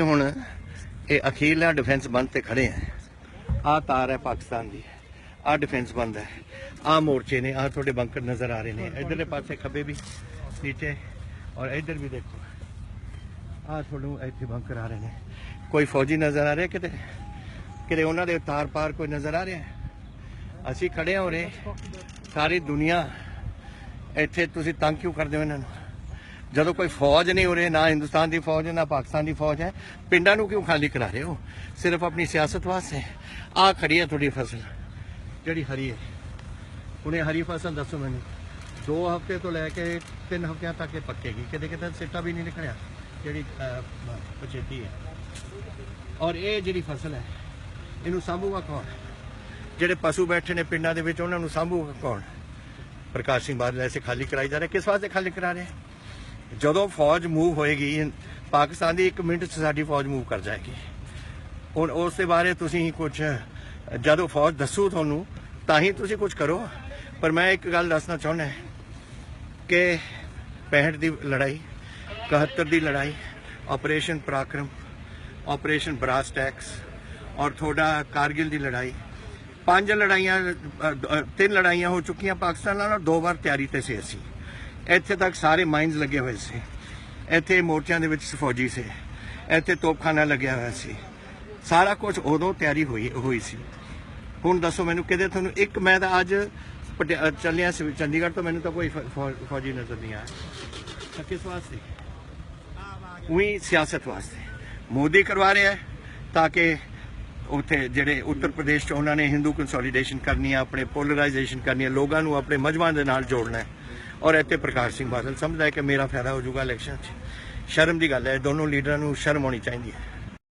ਹੁਣ ਇਹ ਅਖੀਰਲਾ ਡਿਫੈਂਸ ਬੰਦ ਤੇ ਖੜੇ ਆ। ਆ ਤਾਰ ਹੈ ਪਾਕਿਸਤਾਨ ਦੀ। ਆ ਡਿਫੈਂਸ ਬੰਦ ਹੈ। ਆ ਮੋਰਚੇ ਨੇ ਆ ਤੁਹਾਡੇ ਬੰਕਰ ਨਜ਼ਰ ਆ ਰਹੇ ਨੇ। ਇਧਰਲੇ ਪਾਸੇ ਖੱਬੇ ਵੀ, ਨੀਚੇ, ਔਰ ਇਧਰ ਵੀ ਦੇਖੋ। ਆ ਤੁਹਾਨੂੰ ਇੱਥੇ ਬੰਕਰ ਆ ਰਹੇ ਨੇ। ਕੋਈ ਫੌਜੀ ਨਜ਼ਰ ਆ ਰਿਹਾ ਕਿਤੇ? ਕਿਤੇ ਉਹਨਾਂ ਦੇ ਤਾਰ ਪਾਰ ਕੋਈ ਨਜ਼ਰ ਆ ਰਿਹਾ? ਅਸੀਂ ਖੜੇ ਹਾਂ ਉਰੇ। ਸਾਰੀ ਦੁਨੀਆ ਇੱਥੇ ਤੁਸੀਂ ਤੰਗ ਕਿਉਂ ਕਰਦੇ ਹੋ ਇਹਨਾਂ ਨੂੰ? ਜਦੋਂ ਕੋਈ ਫੌਜ ਨਹੀਂ ਉਰੇ, ਨਾ ਹਿੰਦੁਸਤਾਨ ਦੀ ਫੌਜ ਹੈ, ਨਾ ਪਾਕਿਸਤਾਨ ਦੀ ਫੌਜ ਹੈ, ਪਿੰਡਾਂ ਨੂੰ ਕਿਉਂ ਖਾਲੀ ਕਰਾ ਰਹੇ ਹੋ? ਸਿਰਫ ਆਪਣੀ ਸਿਆਸਤ ਵਾਸਤੇ? ਆ ਖੜੀ ਹੈ ਤੁਹਾਡੀ ਫਸਲ, ਜਿਹੜੀ ਹਰੀ ਹੈ। ਉਹਨੇ ਹਰੀ ਫਸਲ ਦੱਸੋ ਮੈਨੂੰ। ਦੋ ਹਫ਼ਤੇ ਤੋਂ ਲੈ ਕੇ ਤਿੰਨ ਹਫ਼ਤਿਆਂ ਤੱਕ ਇਹ ਪੱਕੇਗੀ। ਕਿਤੇ ਕਿਤੇ ਸਿੱਟਾ ਵੀ ਨਹੀਂ ਨਿਕਲਿਆ, ਜਿਹੜੀ ਪਚੇਤੀ ਹੈ। ਔਰ ਇਹ ਜਿਹੜੀ ਫਸਲ ਹੈ, ਇਹਨੂੰ ਸਾਂਭੂਗਾ ਕੌਣ? ਜਿਹੜੇ ਪਸ਼ੂ ਬੈਠੇ ਨੇ ਪਿੰਡਾਂ ਦੇ ਵਿੱਚ, ਉਹਨਾਂ ਨੂੰ ਸਾਂਭੂਗਾ ਕੌਣ? ਪ੍ਰਕਾਸ਼ ਸਿੰਘ ਬਾਦਲ ਐਸੇ ਖਾਲੀ ਕਰਾਈ ਜਾ ਰਹੇ। ਕਿਸ ਵਾਸਤੇ ਖਾਲੀ ਕਰਾ ਰਹੇ? ਜਦੋਂ ਫੌਜ ਮੂਵ ਹੋਏਗੀ, ਪਾਕਿਸਤਾਨ ਦੀ 1 ਮਿੰਟ 'ਚ ਸਾਡੀ ਫੌਜ ਮੂਵ ਕਰ ਜਾਏਗੀ। ਹੁਣ ਉਸ ਦੇ ਬਾਰੇ ਤੁਸੀਂ ਕੁਝ ਜਦੋਂ ਫੌਜ ਦੱਸੂ ਤੁਹਾਨੂੰ, ਤਾਂ ਹੀ ਤੁਸੀਂ ਕੁਝ ਕਰੋ। ਪਰ ਮੈਂ ਇੱਕ ਗੱਲ ਦੱਸਣਾ ਚਾਹੁੰਦਾ ਕਿ 65 ਦੀ ਲੜਾਈ 71 ਦੀ ਲੜਾਈ, Operation Parakram, Operation Brass Tacks ਔਰ ਤੁਹਾਡਾ ਕਾਰਗਿਲ ਦੀ ਲੜਾਈ, ਪੰਜ ਲੜਾਈਆਂ ਤਿੰਨ ਲੜਾਈਆਂ ਹੋ ਚੁੱਕੀਆਂ ਪਾਕਿਸਤਾਨ ਨਾਲ ਦੋ ਵਾਰ ਤਿਆਰੀ ਤੇ ਸੀ ਅਸੀਂ। ਇੱਥੇ ਤੱਕ ਸਾਰੇ ਮਾਈਨਸ ਲੱਗੇ ਹੋਏ ਸੀ। ਇੱਥੇ ਮੋਰਚਿਆਂ ਦੇ ਵਿੱਚ ਫੌਜੀ ਸੀ। ਇੱਥੇ ਤੋਪਖਾਨਾ ਲੱਗਿਆ ਹੋਇਆ ਸੀ। ਸਾਰਾ ਕੁਝ ਉਦੋਂ ਤਿਆਰੀ ਹੋਈ ਹੋਈ ਸੀ। ਹੁਣ ਦੱਸੋ ਮੈਨੂੰ ਕਿਤੇ ਤੁਹਾਨੂੰ ਇੱਕ ਮੈਂ ਤਾਂ ਅੱਜ ਪਟਿਆ- ਚੱਲਿਆ ਸੀ ਚੰਡੀਗੜ੍ਹ ਤੋਂ, ਮੈਨੂੰ ਤਾਂ ਕੋਈ ਫੌਜੀ ਨਜ਼ਰ ਨਹੀਂ ਆਇਆ। ਕਿਸ ਵਾਸਤੇ? ਉਹੀ ਸਿਆਸਤ ਵਾਸਤੇ। ਮੋਦੀ ਕਰਵਾ ਰਿਹਾ ਤਾਂ ਕਿ ਉੱਥੇ ਜਿਹੜੇ ਉੱਤਰ ਪ੍ਰਦੇਸ਼ ਚ ਉਹਨਾਂ ਨੇ ਹਿੰਦੂ ਕੰਸੋਲੀਡੇਸ਼ਨ ਕਰਨੀ ਹੈ ਆਪਣੇ ਪੋਲਰਾਈਜੇਸ਼ਨ ਕਰਨੀ ਹੈ ਲੋਕਾਂ ਨੂੰ ਆਪਣੇ ਮਜਮਾਂ ਦੇ ਨਾਲ ਜੋੜਨਾ ਹੈ। ਔਰ ਇੱਥੇ ਪ੍ਰਕਾਸ਼ ਸਿੰਘ ਬਾਦਲ ਸਮਝਦਾ ਹੈ ਕਿ ਮੇਰਾ ਫਾਇਦਾ ਹੋ ਜਾਊਗਾ ਇਲੈਕਸ਼ਨ 'ਚ। ਸ਼ਰਮ ਦੀ ਗੱਲ ਹੈ ਦੋਨੋਂ ਲੀਡਰਾਂ ਨੂੰ ਸ਼ਰਮ ਆਉਣੀ ਚਾਹੀਦੀ ਹੈ।